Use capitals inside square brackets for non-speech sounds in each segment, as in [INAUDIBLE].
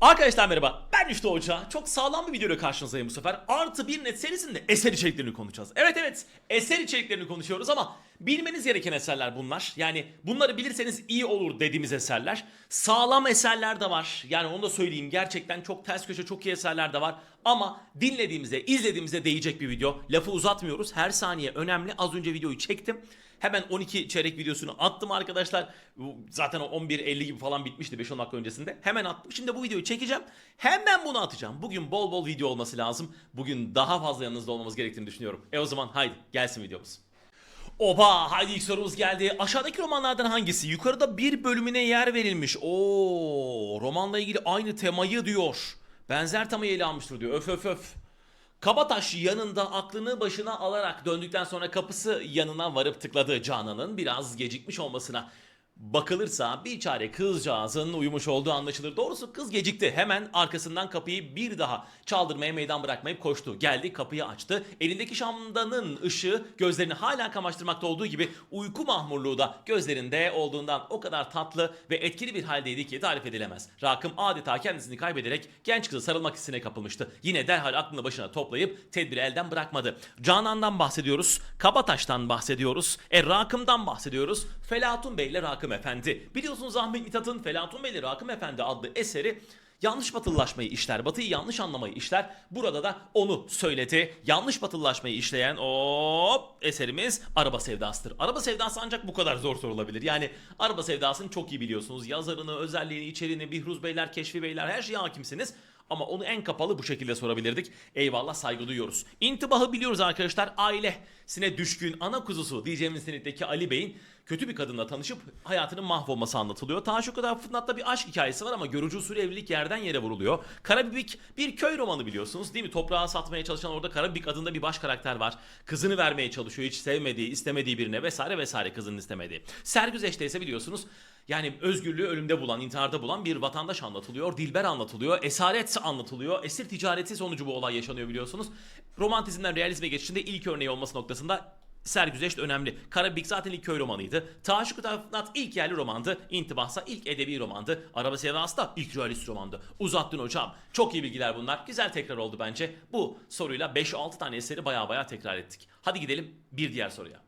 Arkadaşlar merhaba ben Üçlü Hoca. Çok sağlam bir videoyla karşınızdayım bu sefer. Artı bir net serisinde eser içeriklerini konuşacağız. Evet evet eser içeriklerini konuşuyoruz ama bilmeniz gereken eserler bunlar. Yani bunları bilirseniz iyi olur dediğimiz eserler. Sağlam eserler de var. Yani onu da söyleyeyim gerçekten çok ters köşe çok iyi eserler de var. Ama dinlediğimizde izlediğimizde değecek bir video. Lafı uzatmıyoruz. Her saniye önemli. Az önce videoyu çektim. Hemen 12 çeyrek videosunu attım arkadaşlar. Zaten o 11.50 gibi falan bitmişti 5-10 dakika öncesinde. Hemen attım. Şimdi bu videoyu çekeceğim. Hemen bunu atacağım. Bugün bol bol video olması lazım. Bugün daha fazla yanınızda olmamız gerektiğini düşünüyorum. E o zaman haydi gelsin videomuz. Oba haydi ilk sorumuz geldi. Aşağıdaki romanlardan hangisi? Yukarıda bir bölümüne yer verilmiş. Oo, romanla ilgili aynı temayı diyor. Benzer temayı ele almıştır diyor. Öf öf öf. Kabataş yanında aklını başına alarak döndükten sonra kapısı yanına varıp tıkladığı Canan'ın biraz gecikmiş olmasına bakılırsa bir çare kızcağızın uyumuş olduğu anlaşılır. Doğrusu kız gecikti. Hemen arkasından kapıyı bir daha çaldırmaya meydan bırakmayıp koştu. Geldi kapıyı açtı. Elindeki şamdanın ışığı gözlerini hala kamaştırmakta olduğu gibi uyku mahmurluğu da gözlerinde olduğundan o kadar tatlı ve etkili bir haldeydi ki tarif edilemez. Rakım adeta kendisini kaybederek genç kızı sarılmak hissine kapılmıştı. Yine derhal aklını başına toplayıp tedbiri elden bırakmadı. Canan'dan bahsediyoruz. Kabataş'tan bahsediyoruz. E Rakım'dan bahsediyoruz. Felatun Bey ile Rakım Efendi. Biliyorsunuz Ahmet Mithat'ın Felatun Bey ile Rakım Efendi adlı eseri yanlış batılılaşmayı işler. Batıyı yanlış anlamayı işler. Burada da onu söyledi. Yanlış batılılaşmayı işleyen o eserimiz Araba Sevdası'dır. Araba Sevdası ancak bu kadar zor sorulabilir. Yani Araba Sevdası'nı çok iyi biliyorsunuz. Yazarını, özelliğini, içeriğini, Bihruz Beyler, Keşfi Beyler her şeye hakimsiniz. Ama onu en kapalı bu şekilde sorabilirdik. Eyvallah saygı duyuyoruz. İntibahı biliyoruz arkadaşlar. Ailesine düşkün ana kuzusu diyeceğimiz nitekteki Ali Bey'in kötü bir kadınla tanışıp hayatının mahvolması anlatılıyor. Taşu kadar Fıtnat'ta bir aşk hikayesi var ama görücü usulü evlilik yerden yere vuruluyor. Karabibik bir köy romanı biliyorsunuz değil mi? Toprağı satmaya çalışan orada Karabibik adında bir baş karakter var. Kızını vermeye çalışıyor hiç sevmediği, istemediği birine vesaire vesaire kızının istemediği. Sergüzeş'te ise biliyorsunuz yani özgürlüğü ölümde bulan, intiharda bulan bir vatandaş anlatılıyor. Dilber anlatılıyor. Esaret anlatılıyor. Esir ticareti sonucu bu olay yaşanıyor biliyorsunuz. Romantizmden realizme geçişinde ilk örneği olması noktasında Sergüzeşt önemli. Karabik zaten ilk köy romanıydı. Taşık Tafnat ilk yerli romandı. İntibahsa ilk edebi romandı. Araba Sevdası da ilk realist romandı. Uzattın hocam. Çok iyi bilgiler bunlar. Güzel tekrar oldu bence. Bu soruyla 5-6 tane eseri baya baya tekrar ettik. Hadi gidelim bir diğer soruya.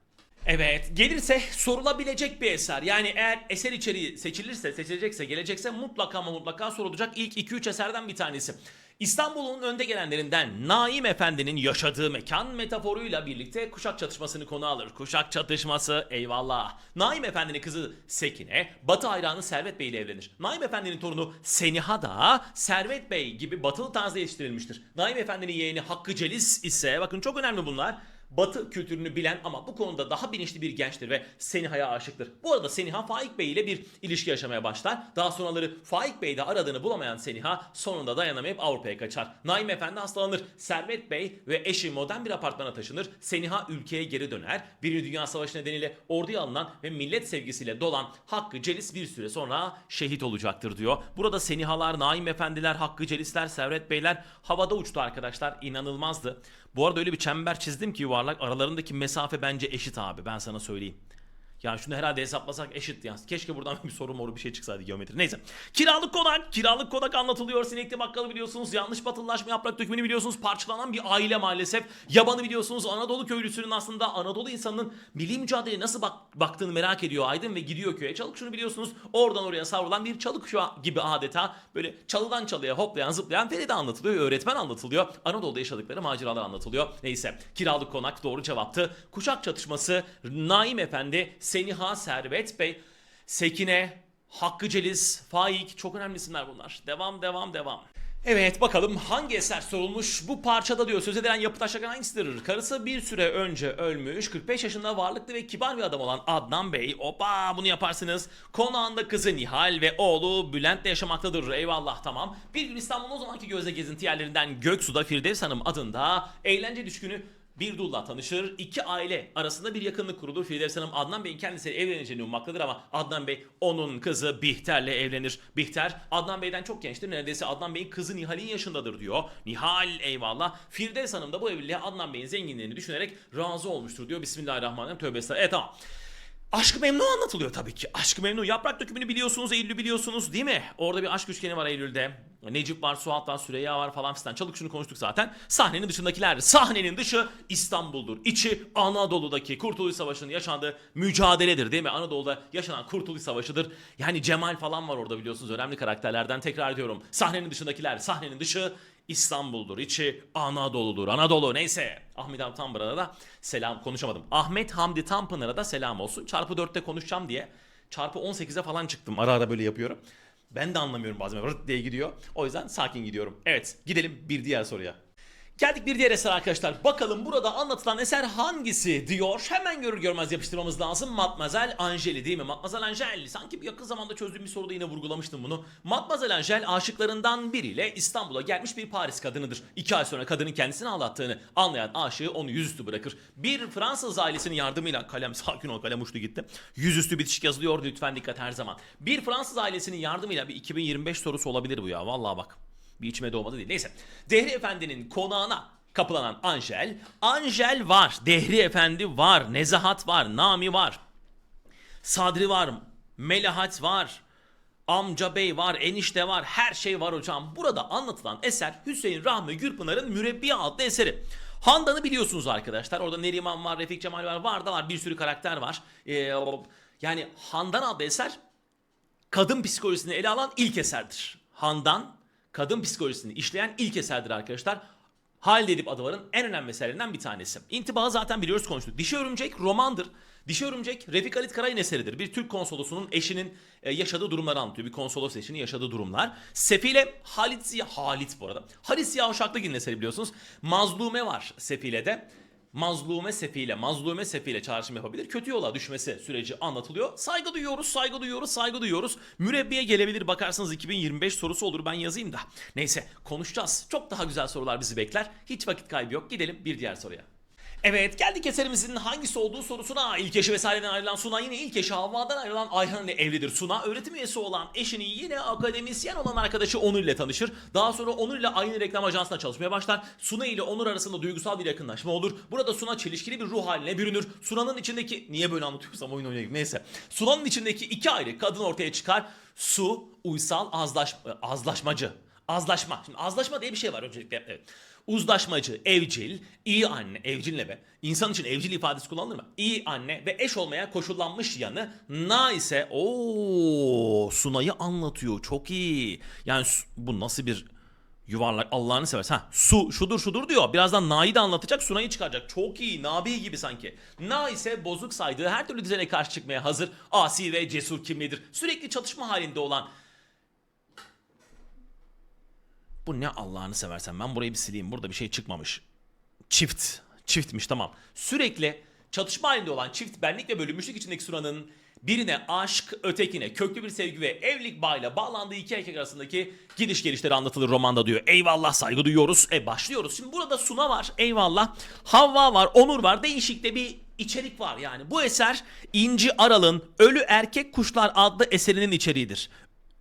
Evet gelirse sorulabilecek bir eser. Yani eğer eser içeriği seçilirse, seçilecekse, gelecekse mutlaka ama mutlaka sorulacak ilk 2-3 eserden bir tanesi. İstanbul'un önde gelenlerinden Naim Efendi'nin yaşadığı mekan metaforuyla birlikte kuşak çatışmasını konu alır. Kuşak çatışması eyvallah. Naim Efendi'nin kızı Sekine, Batı hayranı Servet Bey ile evlenir. Naim Efendi'nin torunu Seniha da Servet Bey gibi batılı tarzda yetiştirilmiştir. Naim Efendi'nin yeğeni Hakkı Celis ise bakın çok önemli bunlar. Batı kültürünü bilen ama bu konuda daha bilinçli bir gençtir ve Seniha'ya aşıktır. Bu arada Seniha Faik Bey ile bir ilişki yaşamaya başlar. Daha sonraları Faik Bey'de aradığını bulamayan Seniha sonunda dayanamayıp Avrupa'ya kaçar. Naim Efendi hastalanır. Servet Bey ve eşi modern bir apartmana taşınır. Seniha ülkeye geri döner. Birinci Dünya Savaşı nedeniyle orduya alınan ve millet sevgisiyle dolan Hakkı Celis bir süre sonra şehit olacaktır diyor. Burada Senihalar, Naim Efendiler, Hakkı Celisler, Servet Beyler havada uçtu arkadaşlar. İnanılmazdı. Bu arada öyle bir çember çizdim ki yuvarlak aralarındaki mesafe bence eşit abi ben sana söyleyeyim. Yani şunu herhalde hesaplasak eşit yani. Keşke buradan [LAUGHS] bir soru moru bir şey çıksaydı geometri. Neyse. Kiralık konak. Kiralık konak anlatılıyor. Sinekli bakkalı biliyorsunuz. Yanlış batılılaşma yaprak dökümünü biliyorsunuz. Parçalanan bir aile maalesef. Yabanı biliyorsunuz. Anadolu köylüsünün aslında Anadolu insanının milli mücadeleye nasıl bak baktığını merak ediyor Aydın ve gidiyor köye. Çalık şunu biliyorsunuz. Oradan oraya savrulan bir çalık şu gibi adeta. Böyle çalıdan çalıya hoplayan zıplayan Feride anlatılıyor. Öğretmen anlatılıyor. Anadolu'da yaşadıkları maceralar anlatılıyor. Neyse. Kiralık konak doğru cevaptı. Kuşak çatışması. Naim Efendi Seniha Servet Bey, Sekine, Hakkı Celiz, Faik çok önemli isimler bunlar. Devam devam devam. Evet bakalım hangi eser sorulmuş? Bu parçada diyor söz edilen yapı taşlayan hangisidir? Karısı bir süre önce ölmüş, 45 yaşında varlıklı ve kibar bir adam olan Adnan Bey. Opa bunu yaparsınız. Konağında kızı Nihal ve oğlu Bülent'le yaşamaktadır. Eyvallah tamam. Bir gün İstanbul'un o zamanki gözde gezinti yerlerinden Göksu'da Firdevs Hanım adında eğlence düşkünü bir dulla tanışır. iki aile arasında bir yakınlık kurulur. Firdevs Hanım Adnan Bey'in kendisiyle evleneceğini ummaktadır ama Adnan Bey onun kızı Bihter'le evlenir. Bihter Adnan Bey'den çok gençtir. Neredeyse Adnan Bey'in kızı Nihal'in yaşındadır diyor. Nihal eyvallah. Firdevs Hanım da bu evliliğe Adnan Bey'in zenginliğini düşünerek razı olmuştur diyor. Bismillahirrahmanirrahim. Tövbe estağfurullah. Evet tamam. Aşk-ı Memnu anlatılıyor tabii ki. Aşk-ı Memnu. Yaprak dökümünü biliyorsunuz, Eylül'ü biliyorsunuz değil mi? Orada bir aşk üçgeni var Eylül'de. Necip var, Suat var, Süreyya var falan filan. Çalık şunu konuştuk zaten. Sahnenin dışındakiler. Sahnenin dışı İstanbul'dur. İçi Anadolu'daki Kurtuluş Savaşı'nın yaşandığı mücadeledir değil mi? Anadolu'da yaşanan Kurtuluş Savaşı'dır. Yani Cemal falan var orada biliyorsunuz. Önemli karakterlerden tekrar ediyorum. Sahnenin dışındakiler. Sahnenin dışı İstanbul'dur. içi Anadolu'dur. Anadolu neyse. Ahmet Hamdi Tanpınar'a da selam konuşamadım. Ahmet Hamdi Tanpınar'a da selam olsun. Çarpı 4'te konuşacağım diye. Çarpı 18'e falan çıktım. Ara ara böyle yapıyorum. Ben de anlamıyorum bazen. Rıt diye gidiyor. O yüzden sakin gidiyorum. Evet gidelim bir diğer soruya. Geldik bir diğer eser arkadaşlar. Bakalım burada anlatılan eser hangisi diyor. Hemen görür görmez yapıştırmamız lazım. Matmazel Angeli değil mi? Matmazel Angeli. Sanki bir yakın zamanda çözdüğüm bir soruda yine vurgulamıştım bunu. Matmazel Angel aşıklarından biriyle İstanbul'a gelmiş bir Paris kadınıdır. İki ay sonra kadının kendisini ağlattığını anlayan aşığı onu yüzüstü bırakır. Bir Fransız ailesinin yardımıyla kalem [LAUGHS] sakin ol kalem uçtu gitti. Yüzüstü bitişik yazılıyor lütfen dikkat her zaman. Bir Fransız ailesinin yardımıyla bir 2025 sorusu olabilir bu ya. Vallahi bak. Bir içime doğmadı değil. Neyse. Dehri Efendi'nin konağına kapılanan Angel. Angel var. Dehri Efendi var. Nezahat var. Nami var. Sadri var. Melahat var. Amca bey var, enişte var, her şey var hocam. Burada anlatılan eser Hüseyin Rahmi Gürpınar'ın Mürebbiye adlı eseri. Handan'ı biliyorsunuz arkadaşlar. Orada Neriman var, Refik Cemal var, var da var bir sürü karakter var. Ee, yani Handan adlı eser kadın psikolojisini ele alan ilk eserdir. Handan kadın psikolojisini işleyen ilk eserdir arkadaşlar. Halide Edip Adıvar'ın en önemli eserlerinden bir tanesi. İntibağı zaten biliyoruz konuştuk. Dişi Örümcek romandır. Dişi Örümcek Refik Halit Karay'ın eseridir. Bir Türk konsolosunun eşinin e, yaşadığı durumları anlatıyor. Bir konsolos eşinin yaşadığı durumlar. Sefile Halit Ziya, Halit bu arada. Halit Ziya Uşaklıgil'in eseri biliyorsunuz. Mazlume var Sefile'de. Mazlume Sefile, Mazlume Sefile çağrışım yapabilir. Kötü yola düşmesi süreci anlatılıyor. Saygı duyuyoruz, saygı duyuyoruz, saygı duyuyoruz. Mürebbiye gelebilir bakarsınız 2025 sorusu olur ben yazayım da. Neyse konuşacağız. Çok daha güzel sorular bizi bekler. Hiç vakit kaybı yok. Gidelim bir diğer soruya. Evet geldik eserimizin hangisi olduğu sorusuna. İlk eşi vesaireden ayrılan Suna yine ilk eşi Havva'dan ayrılan Ayhan ile evlidir. Suna öğretim üyesi olan eşini yine akademisyen olan arkadaşı Onur ile tanışır. Daha sonra Onur ile aynı reklam ajansında çalışmaya başlar. Suna ile Onur arasında duygusal bir yakınlaşma olur. Burada Suna çelişkili bir ruh haline bürünür. Suna'nın içindeki niye böyle anlatıyorsam oyun oynayayım neyse. Suna'nın içindeki iki ayrı kadın ortaya çıkar. Su, uysal, azlaş, azlaşmacı. Azlaşma. Şimdi azlaşma diye bir şey var öncelikle. Evet. Uzlaşmacı, evcil, iyi anne, evcil ne be? İnsan için evcil ifadesi kullanılır mı? İyi anne ve eş olmaya koşullanmış yanı. Na ise o Sunay'ı anlatıyor. Çok iyi. Yani bu nasıl bir yuvarlak Allah'ını seversen. Ha, su şudur şudur diyor. Birazdan Na'yı da anlatacak, Sunay'ı çıkaracak. Çok iyi. Nabi gibi sanki. Na ise bozuk saydığı her türlü düzene karşı çıkmaya hazır. Asi ve cesur kimlidir. Sürekli çatışma halinde olan bu ne Allah'ını seversen ben burayı bir sileyim. Burada bir şey çıkmamış. Çift. Çiftmiş tamam. Sürekli çatışma halinde olan çift benlik ve bölünmüşlük içindeki Suna'nın birine aşk, ötekine köklü bir sevgi ve evlilik bağıyla bağlandığı iki erkek arasındaki gidiş gelişleri anlatılır romanda diyor. Eyvallah saygı duyuyoruz. E başlıyoruz. Şimdi burada Suna var. Eyvallah. Havva var. Onur var. Değişik de bir içerik var yani. Bu eser İnci Aral'ın Ölü Erkek Kuşlar adlı eserinin içeriğidir.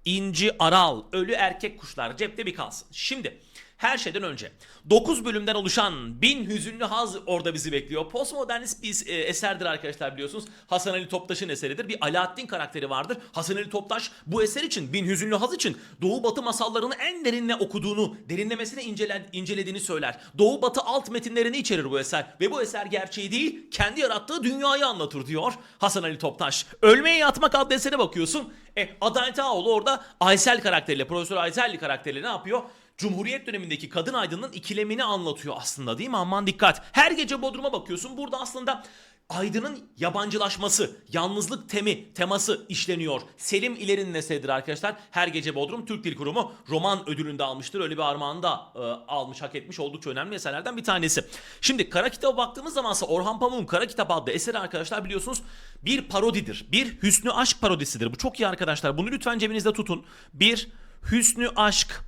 İnci Aral, Ölü Erkek Kuşlar cepte bir kalsın. Şimdi her şeyden önce 9 bölümden oluşan Bin Hüzünlü Haz orada bizi bekliyor. Postmodernist bir e, eserdir arkadaşlar biliyorsunuz. Hasan Ali Toptaş'ın eseridir. Bir Alaaddin karakteri vardır. Hasan Ali Toptaş bu eser için, Bin Hüzünlü Haz için Doğu Batı masallarını en derinle okuduğunu, derinlemesine incelen, incelediğini söyler. Doğu Batı alt metinlerini içerir bu eser. Ve bu eser gerçeği değil, kendi yarattığı dünyayı anlatır diyor Hasan Ali Toptaş. Ölmeye Yatmak adlı esere bakıyorsun. E, Adalet Ağoğlu orada Aysel karakteriyle, Profesör Ayselli karakteriyle ne yapıyor? Cumhuriyet dönemindeki kadın aydının ikilemini anlatıyor aslında değil mi? Aman dikkat. Her gece Bodrum'a bakıyorsun. Burada aslında aydının yabancılaşması, yalnızlık temi, teması işleniyor. Selim İler'in eseridir arkadaşlar. Her gece Bodrum Türk Dil Kurumu roman ödülünü de almıştır. Öyle bir armağanı da e, almış, hak etmiş oldukça önemli eserlerden bir tanesi. Şimdi Kara Kitap'a baktığımız zamansa Orhan Pamuk'un Kara Kitap adlı eseri arkadaşlar biliyorsunuz bir parodidir. Bir hüsnü aşk parodisidir. Bu çok iyi arkadaşlar. Bunu lütfen cebinizde tutun. Bir hüsnü aşk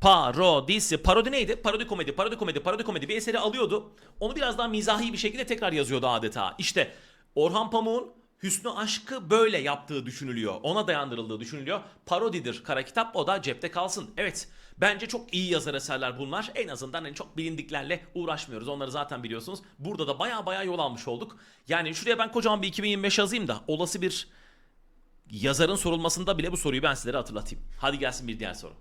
parodisi. Parodi neydi? Parodi komedi, parodi komedi, parodi komedi bir eseri alıyordu. Onu biraz daha mizahi bir şekilde tekrar yazıyordu adeta. İşte Orhan Pamuk'un Hüsnü Aşk'ı böyle yaptığı düşünülüyor. Ona dayandırıldığı düşünülüyor. Parodidir kara kitap o da cepte kalsın. Evet bence çok iyi yazar eserler bunlar. En azından hani çok bilindiklerle uğraşmıyoruz. Onları zaten biliyorsunuz. Burada da baya baya yol almış olduk. Yani şuraya ben kocaman bir 2025 yazayım da olası bir yazarın sorulmasında bile bu soruyu ben sizlere hatırlatayım. Hadi gelsin bir diğer soru.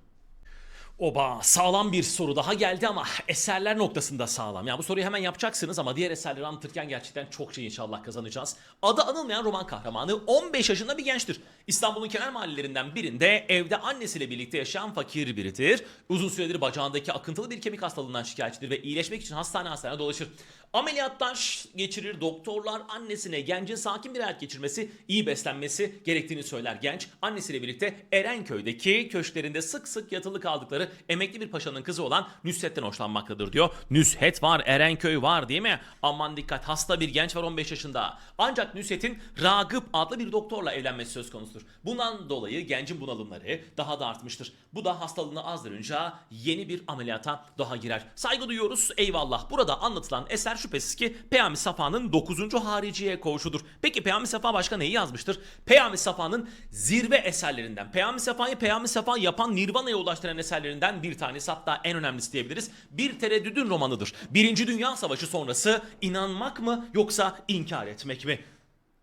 Oba sağlam bir soru daha geldi ama eserler noktasında sağlam. Ya bu soruyu hemen yapacaksınız ama diğer eserleri anlatırken gerçekten çok şey inşallah kazanacağız. Adı anılmayan roman kahramanı 15 yaşında bir gençtir. İstanbul'un kenar mahallelerinden birinde evde annesiyle birlikte yaşayan fakir biridir. Uzun süredir bacağındaki akıntılı bir kemik hastalığından şikayetçidir ve iyileşmek için hastane hastane dolaşır. Ameliyattan geçirir doktorlar annesine gencin sakin bir hayat geçirmesi, iyi beslenmesi gerektiğini söyler genç. Annesiyle birlikte Erenköy'deki köşklerinde sık sık yatılı kaldıkları emekli bir paşanın kızı olan Nüsret'ten hoşlanmaktadır diyor. Nüshet var, Erenköy var değil mi? Aman dikkat hasta bir genç var 15 yaşında. Ancak Nüsret'in Ragıp adlı bir doktorla evlenmesi söz konusudur. Bundan dolayı gencin bunalımları daha da artmıştır. Bu da hastalığını azdırınca yeni bir ameliyata daha girer. Saygı duyuyoruz eyvallah. Burada anlatılan eser şüphesiz ki Peyami Safa'nın 9. hariciye koğuşudur. Peki Peyami Safa başka neyi yazmıştır? Peyami Safa'nın zirve eserlerinden. Peyami Safa'yı Peyami Safa yapan Nirvana'ya ulaştıran eserlerinden bir tanesi hatta en önemlisi diyebiliriz. Bir tereddüdün romanıdır. Birinci Dünya Savaşı sonrası inanmak mı yoksa inkar etmek mi?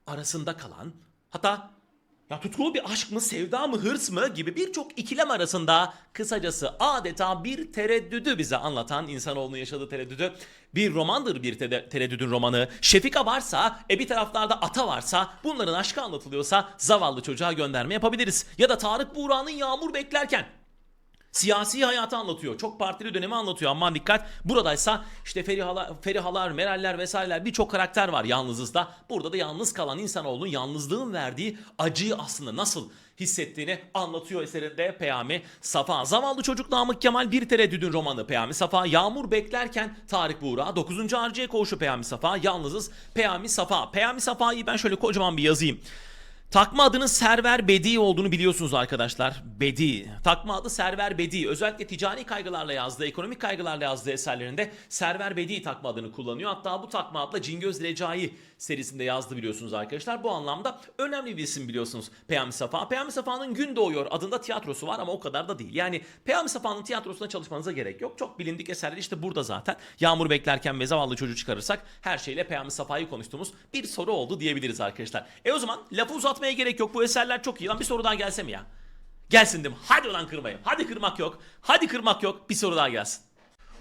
Arasında kalan hatta ya tutkulu bir aşk mı, sevda mı, hırs mı gibi birçok ikilem arasında kısacası adeta bir tereddüdü bize anlatan insanoğlunun yaşadığı tereddüdü bir romandır bir te- tereddüdün romanı. Şefika varsa, e bir taraflarda ata varsa, bunların aşkı anlatılıyorsa zavallı çocuğa gönderme yapabiliriz. Ya da Tarık Buğra'nın yağmur beklerken Siyasi hayatı anlatıyor. Çok partili dönemi anlatıyor. Aman dikkat. Buradaysa işte Ferihalar, Ferihalar Meraller vesaireler birçok karakter var yalnızız da. Burada da yalnız kalan insanoğlunun yalnızlığın verdiği acıyı aslında nasıl hissettiğini anlatıyor eserinde Peyami Safa. Zavallı çocuk Namık Kemal bir tereddüdün romanı Peyami Safa. Yağmur beklerken Tarık Buğra. 9. Harciye koğuşu Peyami Safa. Yalnızız Peyami Safa. Peyami Safa'yı ben şöyle kocaman bir yazayım. Takma adının Server Bedi olduğunu biliyorsunuz arkadaşlar. Bedi. Takma adı Server Bedi. Özellikle ticari kaygılarla yazdığı, ekonomik kaygılarla yazdığı eserlerinde Server Bedi takma adını kullanıyor. Hatta bu takma adla Cingöz Recai serisinde yazdı biliyorsunuz arkadaşlar. Bu anlamda önemli bir isim biliyorsunuz Peyami Safa. Peyami Safa'nın Gün Doğuyor adında tiyatrosu var ama o kadar da değil. Yani Peyami Safa'nın tiyatrosuna çalışmanıza gerek yok. Çok bilindik eserler işte burada zaten. Yağmur beklerken ve zavallı çocuğu çıkarırsak her şeyle Peyami Safa'yı konuştuğumuz bir soru oldu diyebiliriz arkadaşlar. E o zaman lafı uzatmaya gerek yok. Bu eserler çok iyi. Lan bir soru daha gelse mi ya? Gelsin dedim. Hadi ulan kırmayayım. Hadi kırmak yok. Hadi kırmak yok. Bir soru daha gelsin.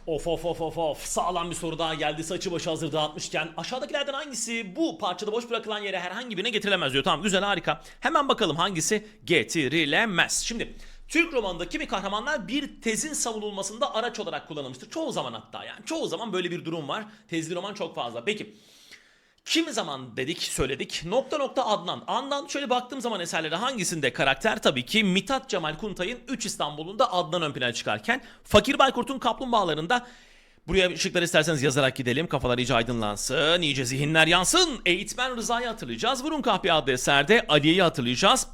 Of of of of of sağlam bir soru daha geldi saçı başı hazır dağıtmışken aşağıdakilerden hangisi bu parçada boş bırakılan yere herhangi birine getirilemez diyor tamam güzel harika hemen bakalım hangisi getirilemez şimdi Türk romanında kimi kahramanlar bir tezin savunulmasında araç olarak kullanılmıştır çoğu zaman hatta yani çoğu zaman böyle bir durum var tezli roman çok fazla peki Kimi zaman dedik söyledik nokta nokta Adnan. Adnan şöyle baktığım zaman eserlere hangisinde karakter tabii ki Mithat Cemal Kuntay'ın 3 İstanbul'unda Adnan ön plana çıkarken Fakir Baykurt'un Kaplumbağalarında Buraya ışıkları isterseniz yazarak gidelim. Kafalar iyice aydınlansın, iyice zihinler yansın. Eğitmen Rıza'yı hatırlayacağız. Vurun Kahpe adlı eserde Aliye'yi hatırlayacağız.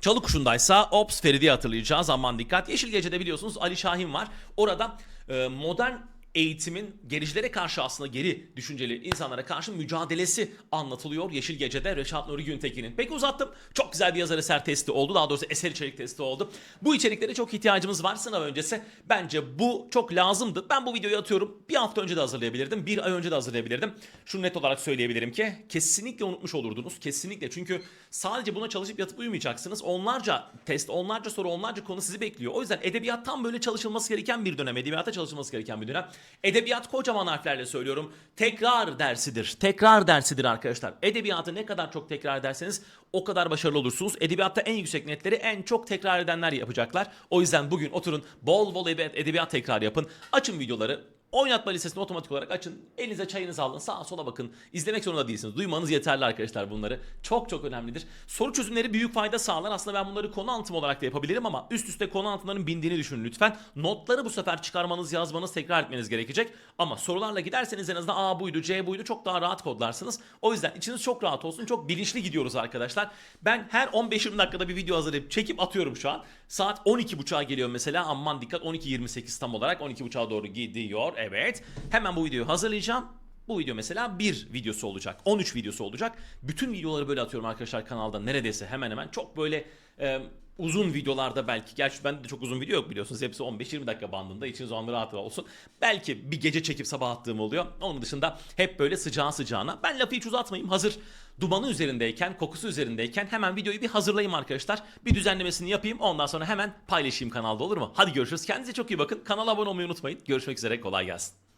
Çalı Kuşu'ndaysa Ops Feride'yi hatırlayacağız. Aman dikkat. Yeşil Gece'de biliyorsunuz Ali Şahin var. Orada e, modern eğitimin gericilere karşı aslında geri düşünceli insanlara karşı mücadelesi anlatılıyor Yeşil Gece'de Reşat Nuri Güntekin'in. Peki uzattım. Çok güzel bir yazar eser testi oldu. Daha doğrusu eser içerik testi oldu. Bu içeriklere çok ihtiyacımız var sınav öncesi. Bence bu çok lazımdı. Ben bu videoyu atıyorum. Bir hafta önce de hazırlayabilirdim. Bir ay önce de hazırlayabilirdim. Şunu net olarak söyleyebilirim ki kesinlikle unutmuş olurdunuz. Kesinlikle. Çünkü sadece buna çalışıp yatıp uyumayacaksınız. Onlarca test, onlarca soru, onlarca konu sizi bekliyor. O yüzden edebiyat tam böyle çalışılması gereken bir dönem. Edebiyata çalışılması gereken bir dönem. Edebiyat kocaman harflerle söylüyorum. Tekrar dersidir. Tekrar dersidir arkadaşlar. Edebiyatı ne kadar çok tekrar ederseniz o kadar başarılı olursunuz. Edebiyatta en yüksek netleri en çok tekrar edenler yapacaklar. O yüzden bugün oturun bol bol edebiyat, tekrar yapın. Açın videoları. Oynatma listesini otomatik olarak açın. Elinize çayınızı alın. Sağa sola bakın. İzlemek zorunda değilsiniz. Duymanız yeterli arkadaşlar bunları. Çok çok önemlidir. Soru çözümleri büyük fayda sağlar. Aslında ben bunları konu anlatım olarak da yapabilirim ama üst üste konu anlatımlarının bindiğini düşünün lütfen. Notları bu sefer çıkarmanız, yazmanız, tekrar etmeniz gerekecek. Ama sorularla giderseniz en azından A buydu, C buydu çok daha rahat kodlarsınız. O yüzden içiniz çok rahat olsun. Çok bilinçli gidiyoruz arkadaşlar. Ben her 15-20 dakikada bir video hazırlayıp çekip atıyorum şu an. Saat 12.30'a geliyor mesela. Aman dikkat 12.28 tam olarak 12.30'a doğru gidiyor. Evet. Hemen bu videoyu hazırlayacağım. Bu video mesela bir videosu olacak. 13 videosu olacak. Bütün videoları böyle atıyorum arkadaşlar kanalda neredeyse hemen hemen. Çok böyle e, uzun videolarda belki. Gerçi bende de çok uzun video yok biliyorsunuz. Hepsi 15-20 dakika bandında. İçiniz o rahat olsun. Belki bir gece çekip sabah attığım oluyor. Onun dışında hep böyle sıcağı sıcağına. Ben lafı hiç uzatmayayım. Hazır dumanı üzerindeyken, kokusu üzerindeyken hemen videoyu bir hazırlayayım arkadaşlar. Bir düzenlemesini yapayım. Ondan sonra hemen paylaşayım kanalda olur mu? Hadi görüşürüz. Kendinize çok iyi bakın. Kanala abone olmayı unutmayın. Görüşmek üzere. Kolay gelsin.